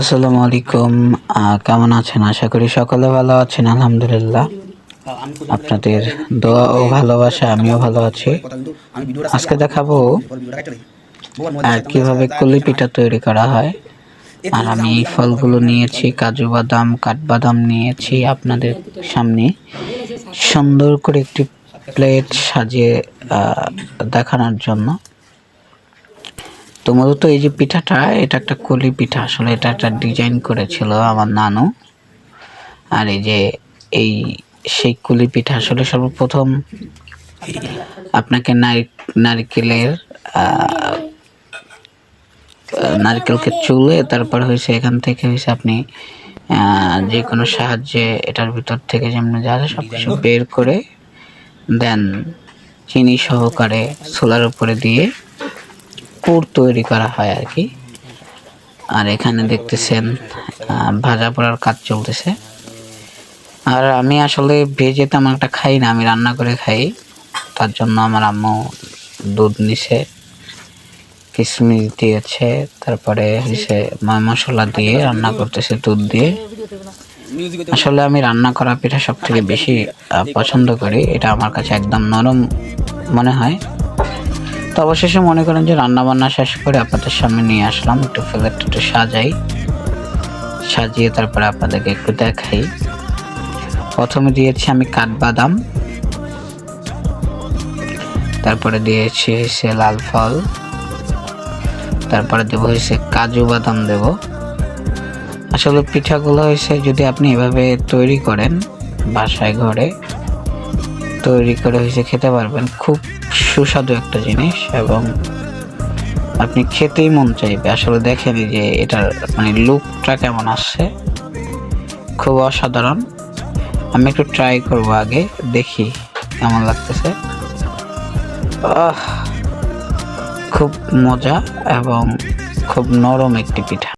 আসসালামু আলাইকুম কেমন আছেন? আশা করি সকলে ভালো আছেন, আলহামদুলিল্লাহ। আপনাদের দোয়া ও ভালোবাসা, আমিও ভালো আছি। আজকে দেখাবো কীভাবে কুলি পিঠা তৈরি করা হয়। আর আমি এই ফলগুলো নিয়েছি, কাজু বাদাম, কাঠবাদাম নিয়েছি আপনাদের সামনে। সুন্দর করে একটি প্লেট সাজিয়ে দেখানোর জন্য। তো মূলত এই যে পিঠাটা, এটা একটা কলি পিঠা। আসলে এটা একটা ডিজাইন করেছিল আমার নানু। আর এই যে এই সেই কুলি পিঠা আসলে সর্বপ্রথম আপনাকে নারি- নারকেলের নারকেলকে চুলে তারপর হয়েছে এখান থেকে হয়েছে আপনি যে কোনো সাহায্যে এটার ভিতর থেকে যেমন যা সব কিছু বের করে দেন চিনি সহকারে সোলার উপরে দিয়ে। পুর তৈরি করা হয় আর কি। আর এখানে দেখতেছেন ভাজা পোড়ার কাজ চলতেছে। আর আমি আসলে ভেজে তেমন একটা খাই না, আমি রান্না করে খাই। তার জন্য আমার আম্মু দুধ নিছে, কিশমিশ দিয়েছে, তারপরে ময় মশলা দিয়ে রান্না করতেছে দুধ দিয়ে। আসলে আমি রান্না করা পিঠা সব থেকে বেশি পছন্দ করি। এটা আমার কাছে একদম নরম মনে হয়। তো অবশেষে মনে করেন যে রান্না বান্না শেষ করে আপনাদের সামনে নিয়ে আসলাম। একটু প্লেট একটু সাজাই। সাজিয়ে তারপরে আপনাদেরকে একটু দেখাই। প্রথমে দিয়েছি আমি কাঠবাদাম। তারপরে দিয়েছি হচ্ছে লাল ফল। তারপরে দেবো হয়েছে কাজু বাদাম দেব। আসলে পিঠাগুলো হয়েছে যদি আপনি এভাবে তৈরি করেন বাসায় ঘরে, তৈরি করে হয়েছে খেতে পারবেন। খুব সুস্বাদু একটা জিনিস এবং আপনি খেতেই মন চাইবে। আসলে দেখেন যে এটার মানে লুকটা কেমন আসছে। খুব অসাধারণ। আমি একটু ট্রাই করব আগে, দেখি কেমন লাগতেছে। খুব মজা এবং খুব নরম একটি পিঠা।